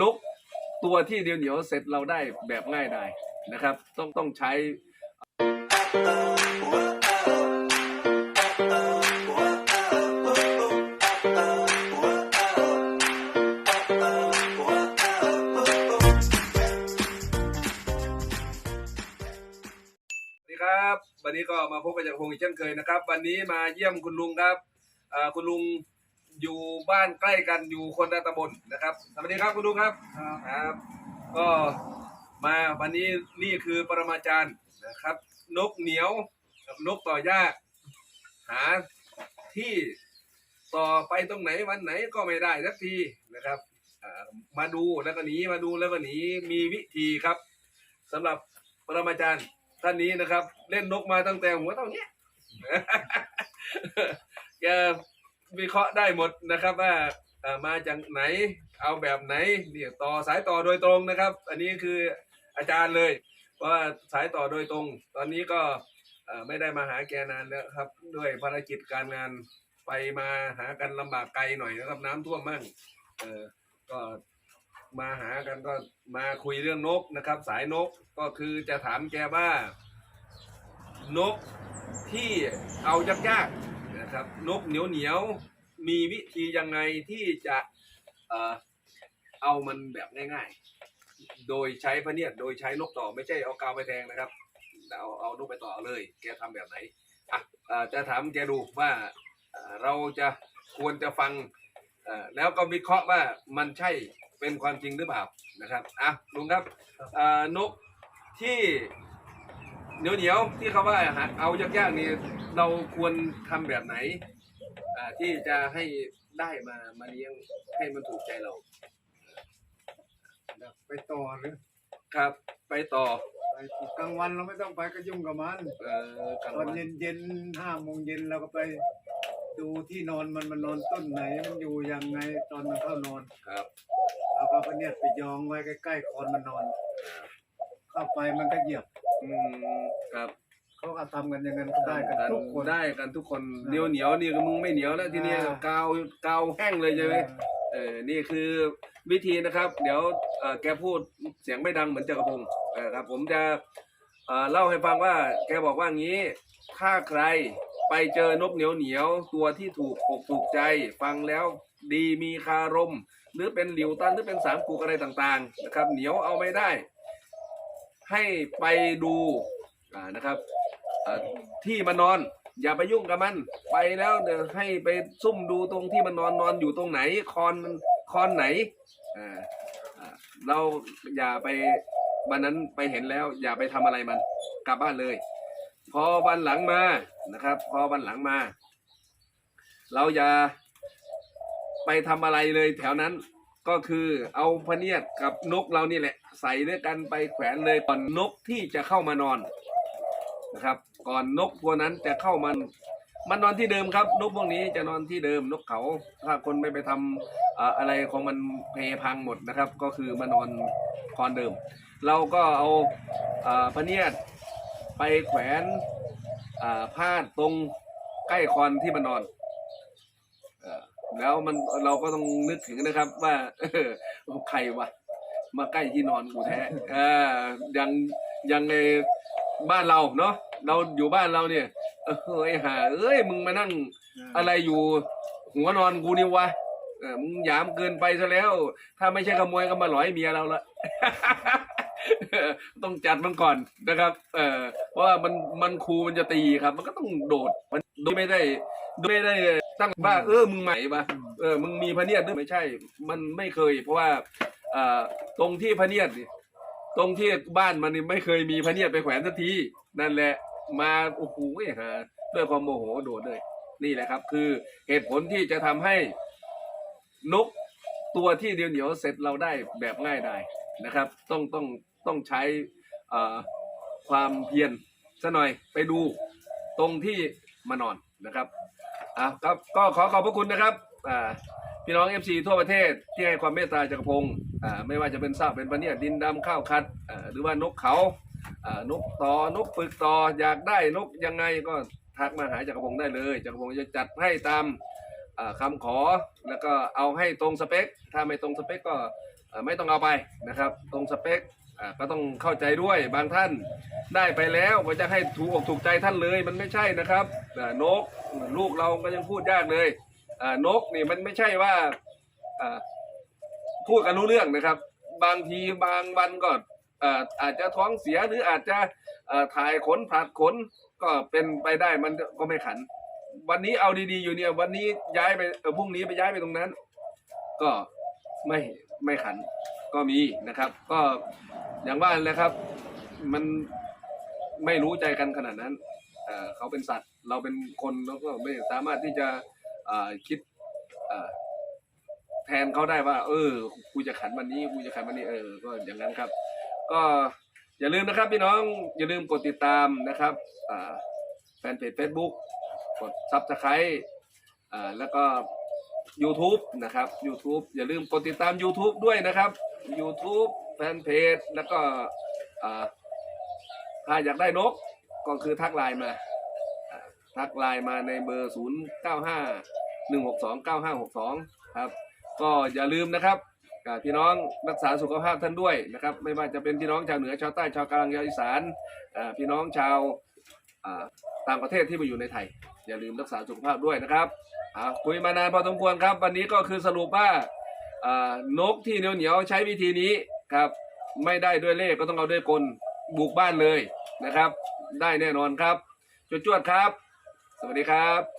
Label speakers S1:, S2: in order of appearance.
S1: นกตัวที่เดียวเหนียวเสร็จเราได้แบบง่ายดายนะครับ ต้องต้องใช้ สวัสดีครับ วันนี้ก็มาพบกับจักรพงศ์อีกเช่นเคยนะครับ วันนี้มาเยี่ยมคุณลุงครับอ่าคุณลุง อยู่บ้านใกล้กันอยู่คนละตำบลนะครับสวัสดีครับคุณลุงครับครับ ก็มาวันนี้นี่คือปรมาจารย์นะครับ นกเหนียวกับนกต่อยากหาที่ต่อไปตรงไหนวันไหนก็ไม่ได้สักทีนะครับมาดูแล้วก็หนีมาดูแล้วก็หนีมีวิธีครับสำหรับปรมาจารย์ท่านนี้นะครับ เล่นนกมาตั้งแต่หัวเท่าเนี้ยแก วิเคราะห์ได้หมดนะครับว่ามาจากไหนเอาแบบไหนเนี่ยต่อสายต่อโดยตรงนะครับ อันนี้คืออาจารย์เลยว่าสายต่อโดยตรง ตอนนี้ก็ไม่ได้มาหาแกนานแล้วครับ ด้วยภารกิจการงานไปมาหากันลำบากไกลหน่อยนะครับ น้ำท่วมมั่งเออก็มาหากันก็มาคุยเรื่องนกนะครับ สายนกก็คือจะถามแกว่า นกที่เอายากๆ ครับ นกเหนียวเหนียวๆมีวิธียังไงที่จะเอ่อเอามันแบบง่าย ๆ โดยใช้พะเนียดโดยใช้นกต่อไม่ใช่เอากาวไปแทงนะครับเอาเอานกไปต่อเลย แกทำแบบไหนอะเอ่อจะถามแกดูว่าเอ่อเราจะควรจะฟังเอ่อแล้วก็วิเคราะห์ว่ามันใช่เป็นความจริงหรือเปล่านะครับอะลุงครับเอ่อนกที่ เหนียวเหนียวๆที่เขาว่าหาเอายากๆนี่เราควรทำแบบไหนอ่าที่จะให้ได้มามาเลี้ยงให้มันถูกใจเรา
S2: ไปต่อหรือ
S1: ครับ ไปต่อ
S2: ไปกลางวันเราไม่ต้องไปก็ยุ่งกับมัน
S1: เอ่อกลาง
S2: ตอน
S1: วัน
S2: เย็นเย็นห้าโมงเย็นเราก็ไป ดูที่นอนมันมันนอนต้นไหนมันอยู่ยังไงตอนมันเข้านอน
S1: ครับ
S2: เราก็เอาเนี่ยไปยองไว้ใกล้ๆคอนมันนอน เข้าไปมันก็เหยียบ
S1: อืมครับ
S2: เขาก็ทำกันอย่างนั้นก็ได้กันทุกคน
S1: ได้กันทุกคนเหนียวเหนียวๆนี่ก็มึงไม่เหนียวแล้วทีเนี้ย
S2: อ่า
S1: กาวกาวแห้งเลยใช่ไหมเออนี่คือวิธีนะครับ เดี๋ยวเอ่อแกพูดเสียงไม่ดังเหมือนจักรพงศ์เออครับผมจะเอ่อเล่าให้ฟังว่า แกบอกว่างี้ ถ้าใครไปเจอนกเหนียวเหนียวๆตัวที่ถูกอกถูกใจ ฟังแล้วดีมีคารม หรือเป็นหลิวตันหรือเป็นสามกูกอะไรต่างๆนะครับเหนียวเอาไม่ได้ ให้ไปดูนะครับที่มันนอน อย่าไปยุ่งกับมัน ไปแล้วเดี๋ยวให้ไปซุ่มดูตรงที่มันนอนนอนอยู่ตรงไหน คอนคอนไหนเราอย่าไปวันนั้นไปเห็นแล้ว อย่าไปทำอะไรมัน กลับบ้านเลย พอวันหลังมานะครับ พอวันหลังมา เราอย่าไปทำอะไรเลยแถวนั้น ก็คือเอาพเนียดกับนกเรานี่แหละ ใส่ด้วยกันไปแขวนเลยก่อนนกที่จะเข้ามานอนนะครับ ก่อนนกตัวนั้นจะเข้ามันมันนอนที่เดิมครับ นกพวกนี้จะนอนที่เดิมนกเขา ถ้าคนไม่ไปทำอะไรของมันเพพังหมดนะครับ ก็คือมานอนคอนเดิม เราก็เอาอพเนียดไปแขวนอ่าดตรงใกล้คอนที่มันนอน แล้วมันเราก็ต้องนึกถึงนะครับ ว่าเออใครวะมาใกล้ที่นอนกูแท้เออยังยังในบ้านเราเนาะเราอยู่บ้านเราเนี่ยเออไอ้ห่าเอ้ยมึงมานั่งอะไรอยู่ หัวนอนกูนี่วะเออมึงหยามเกินไปซะแล้ว ถ้าไม่ใช่ขโมยก็มาหลอยเมียเราละต้องจัดมันก่อนนะครับ เออเพราะว่ามันมันครูมันจะตีครับ มันก็ต้องโดด มันโดยไม่ได้โดยไม่ได้ ตั้งว่าเออมึงใหม่ปะเออมึงมีพะเนียดหรือไม่ใช่ มันไม่เคย เพราะว่าเอ่อตรงที่พะเนียดนี่ตรงที่บ้านมันนี่ไม่เคยมีพะเนียดไปแขวนสักทีนั่นแหละมาโอ้โหฮะด้วยความโมโหโดดเลย นี่แหละครับ คือเหตุผลที่จะทำให้นกตัวที่เดียวเหนียวๆเสร็จเราได้แบบง่ายดายนะครับ ต้องต้องต้องใช้เอ่อความเพียรซะหน่อยไปดูตรงที่มานอนนะครับ อะครับก็ขอขอบพระคุณนะครับอ่าพี่น้องเอฟซีทั่วประเทศที่ให้ความเมตตาจักรพงศ์อ่าไม่ว่าจะเป็นซากเป็นปะเนี่ยดินดำข้าวคัดอ่าหรือว่านกเขาอ่านกต่อนกปึกต่ออยากได้นกยังไงก็ทักมาหาจักรพงศ์ได้เลยจักรพงศ์จะจัดให้ตามอ่าคำขอแล้วก็เอาให้ตรงสเปค ถ้าไม่ตรงสเปคก็อ่อไม่ต้องเอาไปนะครับ ตรงสเปค ก็ต้องเข้าใจด้วยบางท่านได้ไปแล้วก็จะให้ถูกอกถูกใจท่านเลยมันไม่ใช่นะครับนกลูกเราก็ยังพูดยากเลยนกนี่มันไม่ใช่ว่าพูดกันรู้เรื่องนะครับ บางทีบางวันก็อาจจะท้องเสียหรืออาจจะถ่ายขนผลัดขนก็เป็นไปได้มันก็ไม่ขัน วันนี้เอาดีๆอยู่เนี่ย วันนี้ย้ายไปพรุ่งนี้ไปย้ายไปตรงนั้น ก็ไม่ไม่ขัน ก็มีนะครับ ก็อย่างว่าแหละครับ มันไม่รู้ใจกันขนาดนั้นเขาเป็นสัตว์เราเป็นคนเราก็ไม่สามารถที่จะคิดแทนเขาได้ว่า เออกูจะขันวันนี้กูจะขันวันนี้เออก็อย่างนั้นครับ ก็อย่าลืมนะครับพี่น้องอย่าลืมกดติดตามนะครับแฟนเพจ Facebook กดซับสไครต์แล้วก็ YouTube นะครับ YouTube อย่าลืมกดติดตาม YouTube ด้วยนะครับ YouTube แฟนเพจแล้วก็ถ้าอยากได้นกก็คือทักไลน์มา ทักไลน์มาในเบอร์ 0 9 5 1 6 2 9 5 6 2 ครับ ก็อย่าลืมนะครับพี่น้องรักษาสุขภาพท่านด้วยนะครับ ไม่ว่าจะเป็นพี่น้องชาวเหนือชาวใต้ชาวกลางชาวอีสานพี่น้องชาวต่างประเทศที่มาอยู่ในไทย อย่าลืมรักษาสุขภาพด้วยนะครับ อ่าคุยมานานพอสมควรครับ วันนี้ก็คือสรุปว่าอ่านกที่เหนียวเหนียวๆใช้วิธีนี้ครับ ไม่ได้ด้วยเลขก็ต้องเอาด้วยกลบุกบ้านเลยนะครับ ได้แน่นอนครับจวดๆครับ สวัสดีครับ